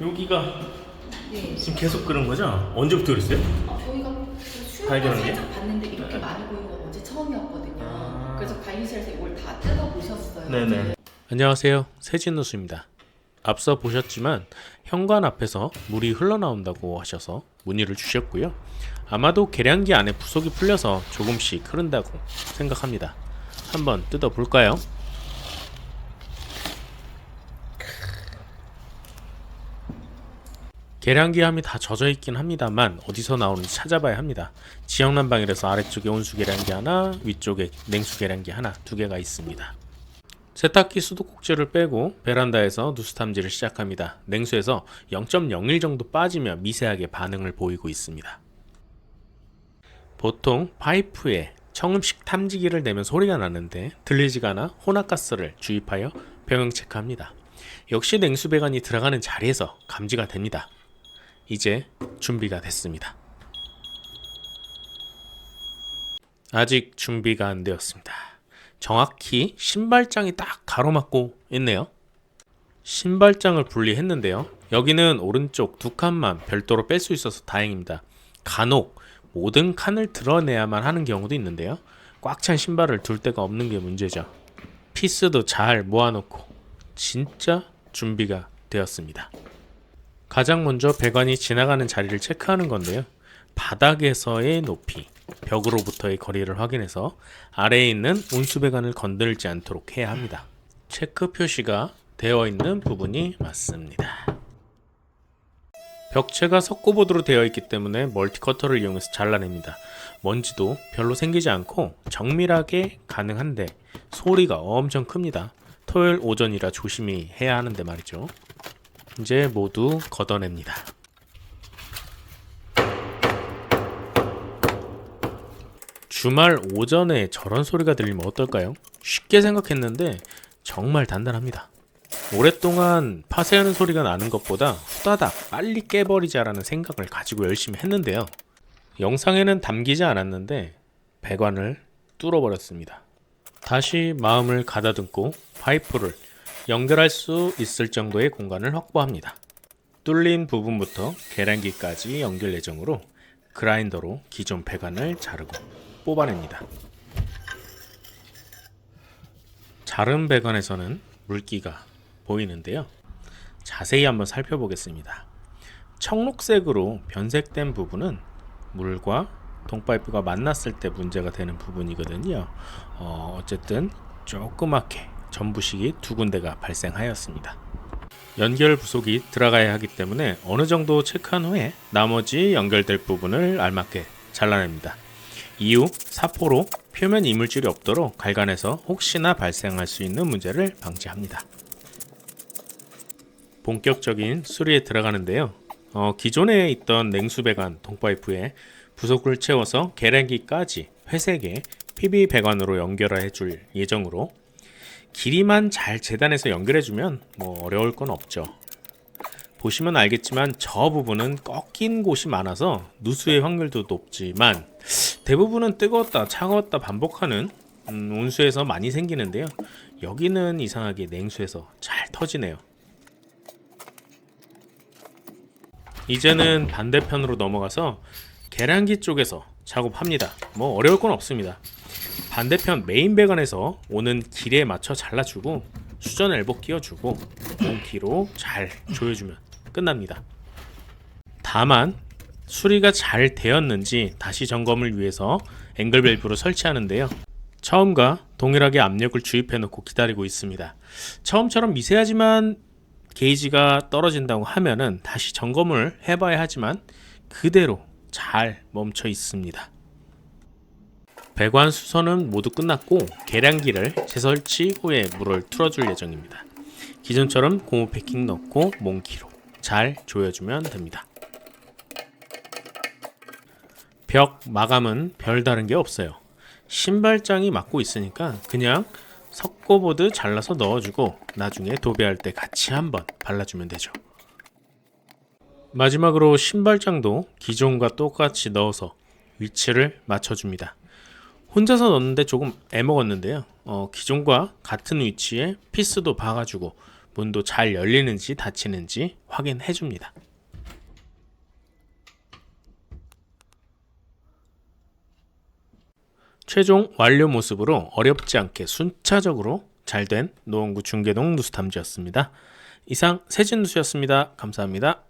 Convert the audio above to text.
여기가 네. 지금 계속 그런 거죠? 언제부터 그랬어요? 어, 저희가 발견한 게? 살짝 봤는데 이렇게 많이 보이는 건 어제 처음이었거든요. 아. 그래서 관리실에서 이걸 다 뜯어보셨어요. 네네. 안녕하세요. 세진누수입니다. 앞서 보셨지만 현관 앞에서 물이 흘러나온다고 하셔서 문의를 주셨고요. 아마도 계량기 안에 부속이 풀려서 조금씩 흐른다고 생각합니다. 한번 뜯어 볼까요? 계량기 함이 다 젖어 있긴 합니다만 어디서 나오는지 찾아봐야 합니다. 지역 난방이라서 아래쪽에 온수 계량기 하나, 위쪽에 냉수 계량기 하나 두 개가 있습니다. 세탁기 수도꼭지를 빼고 베란다에서 누수 탐지를 시작합니다. 냉수에서 0.01 정도 빠지며 미세하게 반응을 보이고 있습니다. 보통 파이프에 청음식 탐지기를 내면 소리가 나는데 들리지가 않아 혼합가스를 주입하여 병영 체크합니다. 역시 냉수 배관이 들어가는 자리에서 감지가 됩니다. 이제 준비가 됐습니다. 아직 준비가 안 되었습니다. 정확히 신발장이 딱 가로막고 있네요. 신발장을 분리했는데요. 여기는 오른쪽 두 칸만 별도로 뺄 수 있어서 다행입니다. 간혹 모든 칸을 드러내야만 하는 경우도 있는데요. 꽉 찬 신발을 둘 데가 없는 게 문제죠. 피스도 잘 모아놓고 진짜 준비가 되었습니다. 가장 먼저 배관이 지나가는 자리를 체크하는 건데요. 바닥에서의 높이, 벽으로부터의 거리를 확인해서 아래에 있는 온수배관을 건들지 않도록 해야 합니다. 체크 표시가 되어 있는 부분이 맞습니다. 벽체가 석고보드로 되어 있기 때문에 멀티커터를 이용해서 잘라냅니다. 먼지도 별로 생기지 않고 정밀하게 가능한데 소리가 엄청 큽니다. 토요일 오전이라 조심히 해야 하는데 말이죠. 이제 모두 걷어냅니다. 주말 오전에 저런 소리가 들리면 어떨까요? 쉽게 생각했는데 정말 단단합니다. 오랫동안 파쇄하는 소리가 나는 것보다 후다닥 빨리 깨버리자라는 생각을 가지고 열심히 했는데요. 영상에는 담기지 않았는데 배관을 뚫어버렸습니다. 다시 마음을 가다듬고 파이프를 연결할 수 있을 정도의 공간을 확보합니다. 뚫린 부분부터 계량기까지 연결 예정으로 그라인더로 기존 배관을 자르고 뽑아냅니다. 자른 배관에서는 물기가 보이는데요. 자세히 한번 살펴보겠습니다. 청록색으로 변색된 부분은 물과 동파이프가 만났을 때 문제가 되는 부분이거든요. 어, 어쨌든 조그맣게 전부식이 두 군데가 발생하였습니다. 연결 부속이 들어가야 하기 때문에 어느 정도 체크한 후에 나머지 연결될 부분을 알맞게 잘라냅니다. 이후 사포로 표면 이물질이 없도록 갈간해서 혹시나 발생할 수 있는 문제를 방지합니다. 본격적인 수리에 들어가는데요. 어, 기존에 있던 냉수 배관 동파이프에 부속을 채워서 계량기까지 회색의 PB 배관으로 연결해 줄 예정으로 길이만 잘 재단해서 연결해주면 뭐 어려울 건 없죠. 보시면 알겠지만 저 부분은 꺾인 곳이 많아서 누수의 확률도 높지만 대부분은 뜨거웠다 차가웠다 반복하는 음, 온수에서 많이 생기는데요. 여기는 이상하게 냉수에서 잘 터지네요. 이제는 반대편으로 넘어가서 계량기 쪽에서 작업합니다. 뭐 어려울 건 없습니다. 반대편 메인 배관에서 오는 길에 맞춰 잘라주고 수전 엘보 끼워주고 몽키로 잘 조여주면 끝납니다. 다만 수리가 잘 되었는지 다시 점검을 위해서 앵글 밸브로 설치하는데요. 처음과 동일하게 압력을 주입해 놓고 기다리고 있습니다. 처음처럼 미세하지만 게이지가 떨어진다고 하면은 다시 점검을 해봐야 하지만 그대로 잘 멈춰 있습니다. 배관 수선은 모두 끝났고 계량기를 재설치 후에 물을 틀어줄 예정입니다. 기존처럼 고무 패킹 넣고 몽키로 잘 조여주면 됩니다. 벽 마감은 별다른 게 없어요. 신발장이 막고 있으니까 그냥 석고보드 잘라서 넣어주고 나중에 도배할 때 같이 한번 발라주면 되죠. 마지막으로 신발장도 기존과 똑같이 넣어서 위치를 맞춰줍니다. 혼자서 넣는데 조금 애먹었는데요. 어, 기존과 같은 위치에 피스도 박아주고 문도 잘 열리는지 닫히는지 확인해 줍니다. 최종 완료 모습으로 어렵지 않게 순차적으로 잘 된 노원구 중계동 누수탐지였습니다. 이상 세진 누수였습니다. 감사합니다.